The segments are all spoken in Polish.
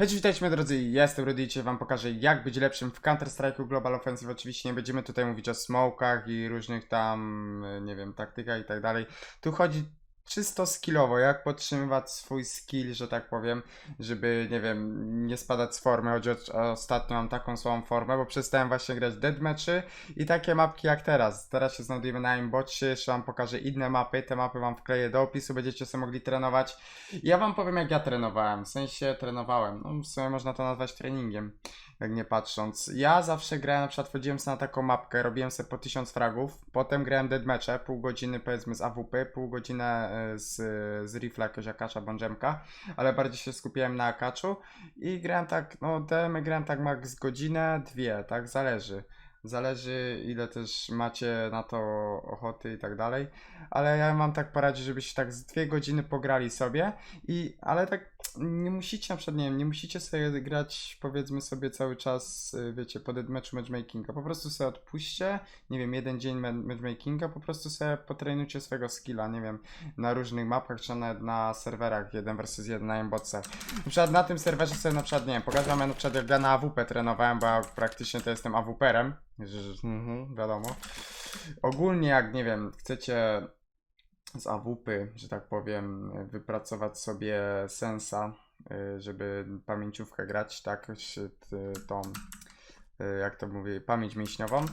Hej, witajcie drodzy, jestem Rudy i wam pokażę jak być lepszym w Counter-Strike'u Global Offensive. Oczywiście nie będziemy tutaj mówić o smokach i różnych tam, nie wiem, taktykach i tak dalej. Tu chodzi czysto skillowo, jak podtrzymywać swój skill, że tak powiem, żeby, nie wiem, nie spadać z formy. O, ostatnio mam taką słabą formę, bo przestałem właśnie grać deathmatchy i takie mapki jak teraz. Teraz się znajdujemy na aimbotcie, jeszcze wam pokażę inne mapy, te mapy wam wkleję do opisu, będziecie sobie mogli trenować. Ja wam powiem jak ja trenowałem, w sensie trenowałem, no w sumie można to nazwać treningiem, nie patrząc. Ja zawsze grałem, na przykład wchodziłem sobie na taką mapkę, robiłem sobie po 1000 fragów, potem grałem deadmatche, pół godziny powiedzmy z AWP, pół godziny e, z, z rifla jakiegoś akacza bądź ale bardziej się skupiałem na akaczu i grałem tak, no DM grałem tak max godzinę, dwie, tak, zależy. Zależy ile też macie na to ochoty i tak dalej, ale ja mam tak poradzić, żebyście tak z dwie godziny pograli sobie i, ale tak nie musicie na przykład, nie wiem, nie musicie sobie grać powiedzmy sobie cały czas, y, wiecie, po deathmatchu matchmakinga, po prostu sobie odpuśćcie, nie wiem, jeden dzień ma- matchmakinga, po prostu sobie potrenujcie swojego skilla, nie wiem, na różnych mapach, czy nawet na serwerach 1 vs 1 na aimbotce. Na przykład na tym serwerze sobie na przykład, nie wiem, pokażę wam na przykład jak ja na AWP trenowałem, bo ja praktycznie to jestem AWP-erem, mhm, wiadomo. Ogólnie jak, nie wiem, chcecie z AWP, że tak powiem, wypracować sobie sensa, y, żeby pamięciówkę grać, tak, t- tą, y, jak to mówię, pamięć mięśniową,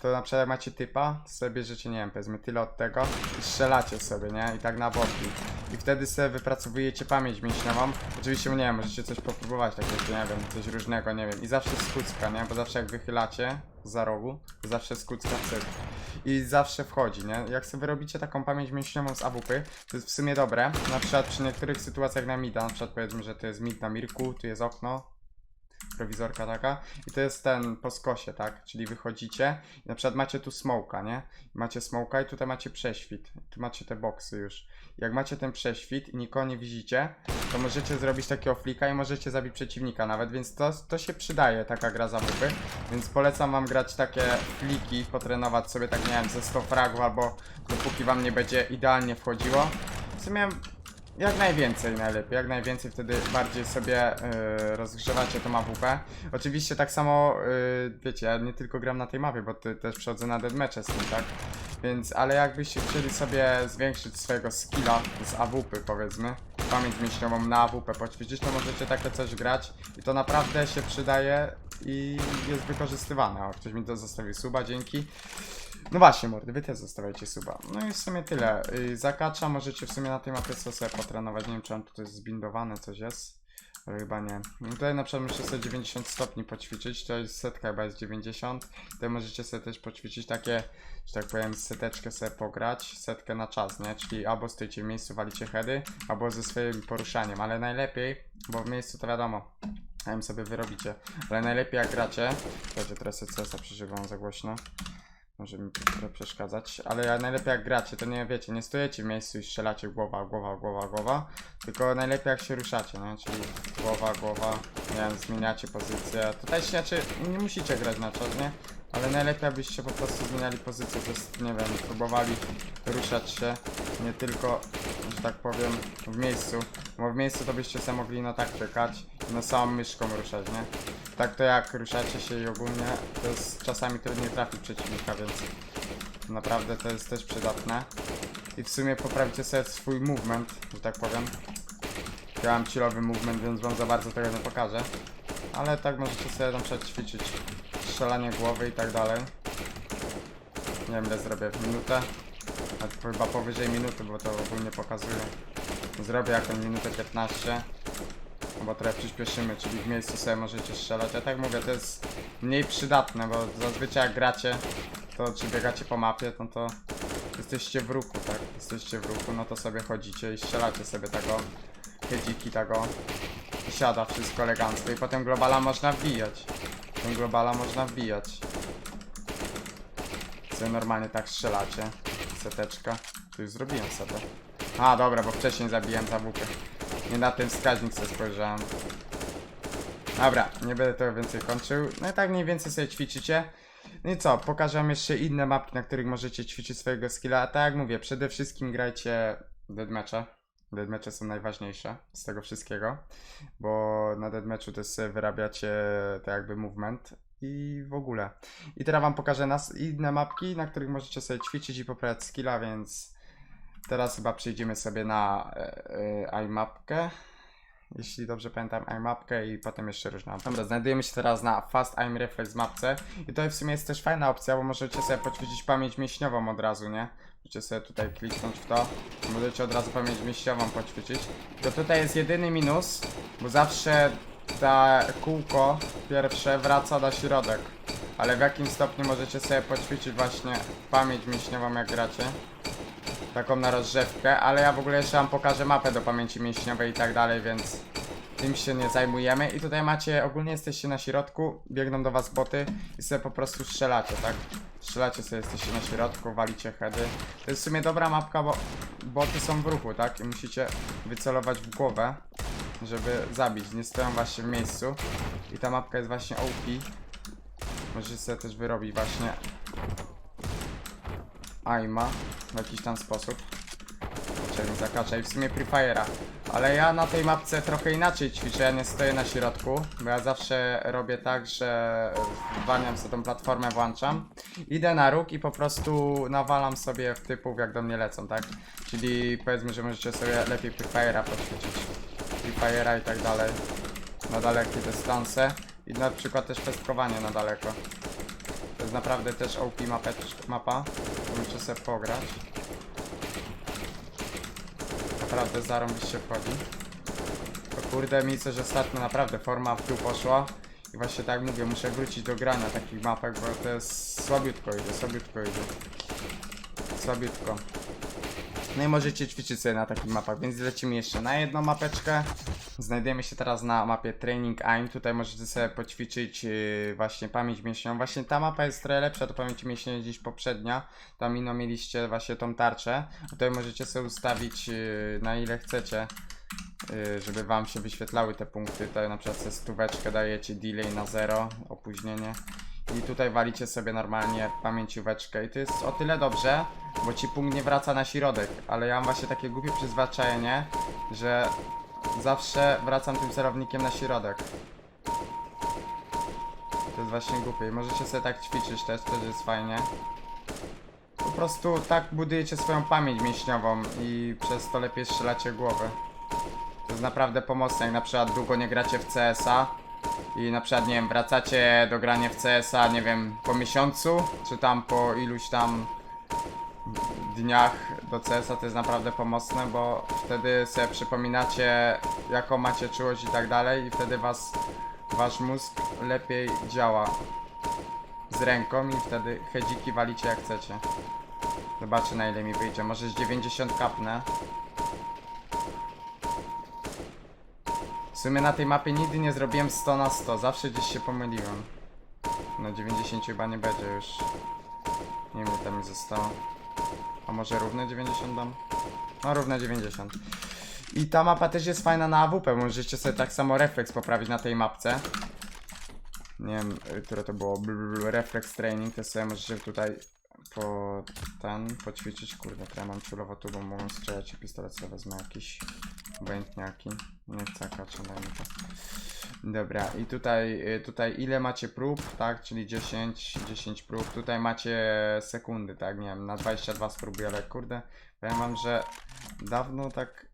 to na przykład jak macie typa, sobie bierzecie, nie wiem, powiedzmy tyle od tego i strzelacie sobie, nie, i tak na boki. I wtedy sobie wypracowujecie pamięć mięśniową. Oczywiście, nie wiem, możecie coś popróbować, takiego, nie wiem, coś różnego, nie wiem. I zawsze z kucka, nie, bo zawsze jak wychylacie za rogu, to zawsze z kucka cyk i zawsze wchodzi, nie? Jak sobie robicie taką pamięć mięśniową z AWP, to jest w sumie dobre. Na przykład przy niektórych sytuacjach na mida, na przykład powiedzmy, że to jest mid na mirku, tu jest okno, prowizorka taka i to jest ten po skosie, tak? Czyli wychodzicie i na przykład macie tu smoka, nie? Macie smoka i tutaj macie prześwit. Tu macie te boksy już. Jak macie ten prześwit i nikogo nie widzicie, to możecie zrobić takiego flika i możecie zabić przeciwnika nawet, więc to, to się przydaje, taka gra za WP. Więc polecam wam grać takie fliki, potrenować sobie tak, nie wiem, ze 100 fragów albo dopóki wam nie będzie idealnie wchodziło. W sumie jak najwięcej najlepiej, jak najwięcej wtedy bardziej sobie y, rozgrzewacie tą AWP. Oczywiście tak samo, y, wiecie, ja nie tylko gram na tej mapie, bo ty, też przechodzę na deadmatche z tym, tak? Więc, ale jakbyście chcieli sobie zwiększyć swojego skilla z AWP powiedzmy, pamięć mięśniową na AWP poćwiczyć, to możecie takie coś grać i to naprawdę się przydaje i jest wykorzystywane. O, ktoś mi to zostawił suba, dzięki. No właśnie, mordy, wy też zostawiajcie suba. No i w sumie tyle. Yy, zakacza możecie w sumie na tej mapie co sobie potrenować. Nie wiem, czy on tutaj zbindowane, coś jest. Ale chyba nie. No Tutaj na przykład muszę sobie 90 stopni poćwiczyć, to jest setka chyba jest 90. Tutaj możecie sobie też poćwiczyć takie, że tak powiem, seteczkę sobie pograć, setkę na czas, nie? Czyli albo stoicie w miejscu, walicie heady, albo ze swoim poruszaniem, ale najlepiej, bo w miejscu to wiadomo, tam sobie wyrobicie. Ale najlepiej jak gracie, słuchajcie, teraz CS-a przeżywam za głośno. Może mi trochę przeszkadzać, ale najlepiej jak gracie, to nie wiecie, nie stojecie w miejscu i strzelacie głowa, głowa, głowa, głowa, tylko najlepiej jak się ruszacie, nie? Czyli głowa, głowa, nie wiem, zmieniacie pozycję. Tutaj się znaczy, nie musicie grać na czas, nie? Ale najlepiej abyście po prostu zmieniali pozycję, jest, nie wiem, próbowali ruszać się, nie tylko, że tak powiem, w miejscu, bo w miejscu to byście sobie mogli no tak czekać no samą myszką ruszać, nie? Tak to jak ruszacie się i ogólnie, to jest czasami trudniej trafić przeciwnika, więc naprawdę to jest też przydatne. I w sumie poprawicie sobie swój movement, że tak powiem. Ja mam chillowy movement, więc wam za bardzo tego nie pokażę. Ale tak możecie sobie na przykład ćwiczyć strzelanie głowy i tak dalej. Nie wiem ile zrobię, w minutę. A chyba powyżej minuty, bo to ogólnie pokazuje. Zrobię jakąś minutę 15. Bo trochę przyspieszymy, czyli w miejscu sobie możecie strzelać. Ja tak mówię, to jest mniej przydatne, bo zazwyczaj jak gracie, to czy biegacie po mapie, no to jesteście w ruchu, tak? Jesteście w ruchu, no to sobie chodzicie i strzelacie sobie tego hedziki tego i siada wszystko elegancko i potem globala można wbijać. Tym globala można wbijać. Sobie normalnie tak strzelacie. Seteczka. Tu już zrobiłem sobie. A, dobra, bo wcześniej zabiłem za WP. Nie na ten wskaźnik sobie spojrzałem. Dobra, nie będę tego więcej kończył. No i tak mniej więcej sobie ćwiczycie. No i co, pokażę wam jeszcze inne mapki, na których możecie ćwiczyć swojego skilla. A tak jak mówię, przede wszystkim grajcie deathmatcha. Deadmatche są najważniejsze z tego wszystkiego, bo na deadmatchu też sobie wyrabiacie tak jakby movement i w ogóle. I teraz wam pokażę nas inne mapki, na których możecie sobie ćwiczyć i poprawiać skilla, więc teraz chyba przejdziemy sobie na e, e, iMapkę. Jeśli dobrze pamiętam, iMapkę i potem jeszcze różne. Dobra, znajdujemy się teraz na Fast Aim Reflex mapce. I to w sumie jest też fajna opcja, bo możecie sobie poćwiczyć pamięć mięśniową od razu, nie? Możecie sobie tutaj kliknąć w to. Możecie od razu pamięć mięśniową poćwiczyć. To tutaj jest jedyny minus, bo zawsze ta kółko pierwsze wraca na środek. Ale w jakim stopniu możecie sobie poćwiczyć właśnie pamięć mięśniową jak gracie taką na rozrzewkę, ale ja w ogóle jeszcze wam pokażę mapę do pamięci mięśniowej i tak dalej, więc tym się nie zajmujemy. I tutaj macie, ogólnie jesteście na środku, biegną do was boty i sobie po prostu strzelacie, tak? Strzelacie sobie, jesteście na środku, walicie heady. To jest w sumie dobra mapka, bo boty są w ruchu, tak? I musicie wycelować w głowę, żeby zabić. Nie stoją właśnie w miejscu. I ta mapka jest właśnie OP. Możecie sobie też wyrobić właśnie aima w jakiś tam sposób. Czyli zakacza i w sumie Free Fire'a. Ale ja na tej mapce trochę inaczej ćwiczę, ja nie stoję na środku, bo ja zawsze robię tak, że zwalniam sobie tą platformę, włączam, idę na róg i po prostu nawalam sobie w typów jak do mnie lecą, tak? Czyli powiedzmy, że możecie sobie lepiej Free Fire'a poćwiczyć. Free Fire'a i tak dalej. Na dalekie dystanse. I na przykład też pestkowanie na daleko. To jest naprawdę też OP mapę, mapa. Muszę sobie pograć. Naprawdę zarąbiście wchodzi. To kurde mi coś ostatnio naprawdę forma w dół poszła. I właśnie tak mówię, muszę wrócić do grania takich mapek, bo to jest słabiutko idzie, słabiutko idzie. Słabiutko. No i możecie ćwiczyć sobie na takich mapach, więc lecimy jeszcze na jedną mapeczkę. Znajdujemy się teraz na mapie Training Aim. Tutaj możecie sobie poćwiczyć yy, właśnie pamięć mięśniową. Właśnie ta mapa jest trochę lepsza do pamięci mięśniowej niż poprzednia. Tam ino mieliście właśnie tą tarczę. Tutaj możecie sobie ustawić yy, na ile chcecie. yy, Żeby wam się wyświetlały te punkty, tutaj na przykład sobie stóweczkę dajecie delay na zero, opóźnienie i tutaj walicie sobie normalnie pamięcióweczkę i to jest o tyle dobrze, bo ci punkt nie wraca na środek, ale ja mam właśnie takie głupie przyzwyczajenie, że zawsze wracam tym celownikiem na środek. To jest właśnie głupie i możecie sobie tak ćwiczyć też, też jest fajnie. Po prostu tak budujecie swoją pamięć mięśniową i przez to lepiej strzelacie głowy. To jest naprawdę pomocne, jak na przykład długo nie gracie w CS-a i na przykład, nie wiem, wracacie do grania w CS-a, nie wiem, po miesiącu, czy tam po iluś tam dniach do CS-a, to jest naprawdę pomocne, bo wtedy sobie przypominacie, jaką macie czułość i tak dalej i wtedy was, wasz mózg lepiej działa z ręką i wtedy hedziki walicie jak chcecie. Zobaczę na ile mi wyjdzie, może z 90 kapnę. W sumie na tej mapie nigdy nie zrobiłem 100 na 100, zawsze gdzieś się pomyliłem. Na 90 chyba nie będzie już. Nie wiem tam mi zostało. A może równe 90 dam? No równe 90. I ta mapa też jest fajna na AWP, możecie sobie tak samo refleks poprawić na tej mapce. Nie wiem, y, które to było, reflex training, to sobie możecie tutaj po ten, poćwiczyć, kurde, to ja mam czulowo tu, bo mogą strzelać i pistolet sobie wezmę jakiś, obojętnie jaki, nie akacza, daj mi to. Dobra, i tutaj, y, tutaj ile macie prób, tak, czyli 10, 10 prób, tutaj macie sekundy, tak, nie wiem, na 22 spróbuję, ale kurde, powiem wam, że dawno tak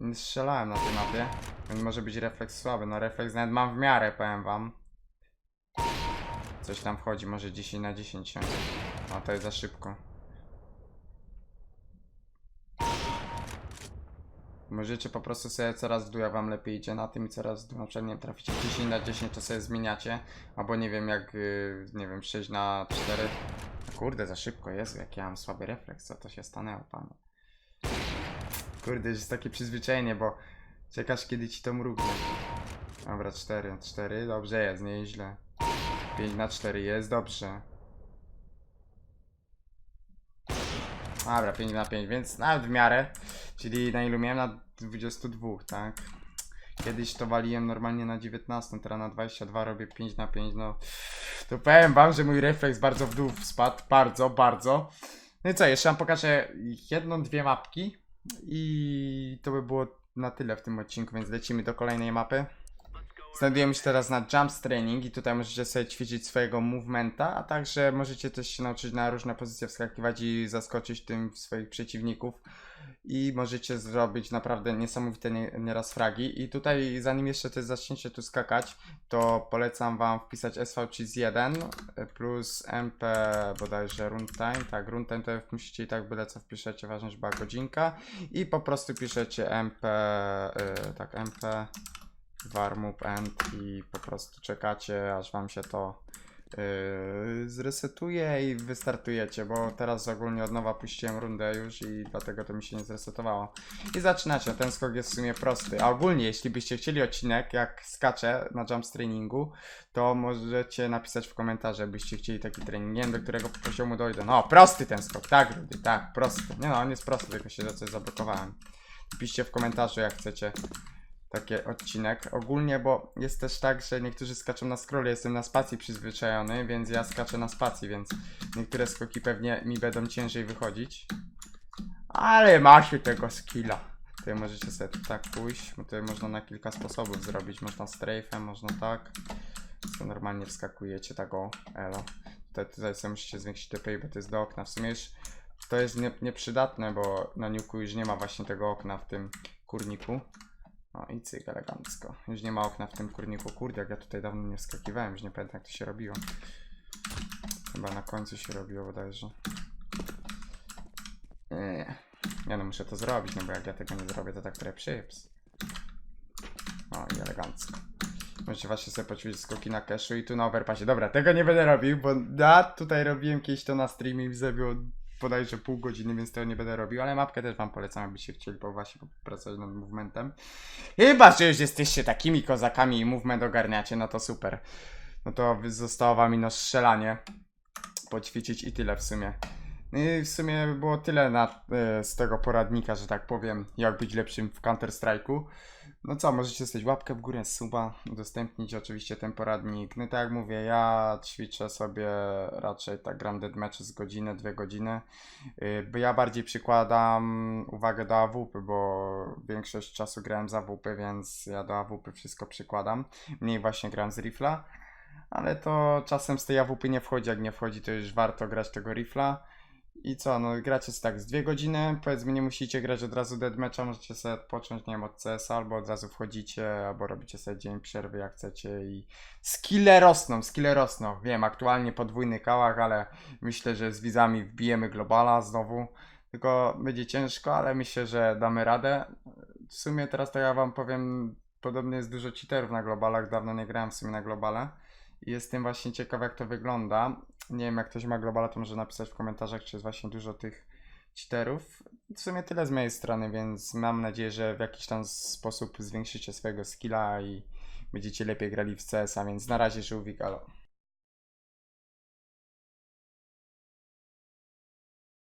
nie strzelałem na tej mapie, więc może być refleks słaby, no refleks nawet mam w miarę, powiem wam. Coś tam wchodzi, może 10 na 10 siądzie. No to jest za szybko. Możecie po prostu sobie coraz jak wam lepiej idzie na tym i coraz na przykład nie wiem, traficie 10 na 10, to sobie zmieniacie, albo nie wiem, jak, y, nie wiem, 6 na 4. Kurde, za szybko, Jezu, jak ja mam słaby refleks, co to się stanęło, panie. Kurde, jest takie przyzwyczajenie, bo czekasz, kiedy ci to mrugnie. Dobra, 4 na 4, dobrze jest, nieźle. 5 na 4 jest dobrze. Dobra, 5 na 5, więc nawet w miarę. Czyli na ilu miałem? Na 22, tak? Kiedyś to waliłem normalnie na 19, teraz na 22 robię 5 na 5, no. To powiem wam, że mój refleks bardzo w dół spadł, bardzo, bardzo. No i co, jeszcze wam pokażę jedną, dwie mapki. I to by było na tyle w tym odcinku, więc lecimy do kolejnej mapy. Znajdujemy się teraz na Jumps Training i tutaj możecie sobie ćwiczyć swojego movementa, a także możecie też się nauczyć na różne pozycje wskakiwać i zaskoczyć tym swoich przeciwników. I możecie zrobić naprawdę niesamowite nie- nieraz fragi. I tutaj zanim jeszcze też zaczniecie tu skakać, to polecam wam wpisać SV Cheese 1 plus MP bodajże runtime. Tak, runtime to musicie i tak byle co wpiszecie, ważne, żeby była godzinka. I po prostu piszecie MP, y, tak MP warmup end i po prostu czekacie, aż wam się to yy, zresetuje i wystartujecie, bo teraz ogólnie od nowa puściłem rundę już i dlatego to mi się nie zresetowało. I zaczynacie, ten skok jest w sumie prosty. A ogólnie, jeśli byście chcieli odcinek, jak skaczę na jump treningu, to możecie napisać w komentarze, byście chcieli taki trening. Nie wiem, do którego poziomu dojdę. No, prosty ten skok, tak, Rudy, tak, prosty. Nie no, on jest prosty, tylko się za coś zablokowałem. Piszcie w komentarzu, jak chcecie taki odcinek. Ogólnie, bo jest też tak, że niektórzy skaczą na scrollie, jestem na spacji przyzwyczajony, więc ja skaczę na spacji, więc niektóre skoki pewnie mi będą ciężej wychodzić. Ale ma się tego skilla. Tutaj możecie sobie tak pójść, tutaj można na kilka sposobów zrobić. Można strafem, można tak. To normalnie wskakujecie tak o, elo. Tutaj, tutaj sobie musicie zwiększyć DPI, bo to jest do okna. W sumie już to jest nie, nieprzydatne, bo na niuku już nie ma właśnie tego okna w tym kurniku. O i cyk elegancko. Już nie ma okna w tym kurniku. Kurde, jak ja tutaj dawno nie wskakiwałem, już nie pamiętam jak to się robiło. Chyba na końcu się robiło bodajże. Nie, nie no muszę to zrobić, no bo jak ja tego nie zrobię, to tak trochę przyps. O i elegancko. Możecie właśnie sobie poćwiczyć skoki na cashu i tu na overpassie. Dobra, tego nie będę robił, bo ja tutaj robiłem kiedyś to na streamie i zrobiło bodajże pół godziny, więc tego nie będę robił, ale mapkę też wam polecam, jakbyście chcieli po właśnie popracować nad movementem. Chyba, że już jesteście takimi kozakami i movement ogarniacie, no to super. No to zostało wam ino strzelanie. Poćwiczyć i tyle w sumie. No I w sumie było tyle na, e, z tego poradnika, że tak powiem, jak być lepszym w Counter Strike'u. No co, możecie zostawić łapkę w górę, suba, udostępnić oczywiście ten poradnik. No tak jak mówię, ja ćwiczę sobie raczej tak gram deathmatch z godziny, dwie godziny. Yy, Bo ja bardziej przykładam uwagę do AWP, bo większość czasu grałem z AWP, więc ja do AWP wszystko przykładam. Mniej właśnie gram z rifla. Ale to czasem z tej AWP nie wchodzi, jak nie wchodzi to już warto grać tego rifla. I co, no gracie tak z dwie godziny, powiedzmy nie musicie grać od razu deathmatcha, możecie sobie odpocząć, nie wiem, od CS albo od razu wchodzicie, albo robicie sobie dzień przerwy jak chcecie i skille rosną, skille rosną. Wiem, aktualnie podwójny kałach, ale myślę, że z wizami wbijemy globala znowu. Tylko będzie ciężko, ale myślę, że damy radę. W sumie teraz to ja wam powiem, podobnie jest dużo cheaterów na globalach, dawno nie grałem w sumie na globale. Jestem właśnie ciekaw jak to wygląda. Nie wiem jak ktoś ma globala, to może napisać w komentarzach, czy jest właśnie dużo tych cheaterów. W sumie tyle z mojej strony, więc mam nadzieję, że w jakiś tam sposób zwiększycie swojego skilla i będziecie lepiej grali w CS, a więc na razie żółwik, alo.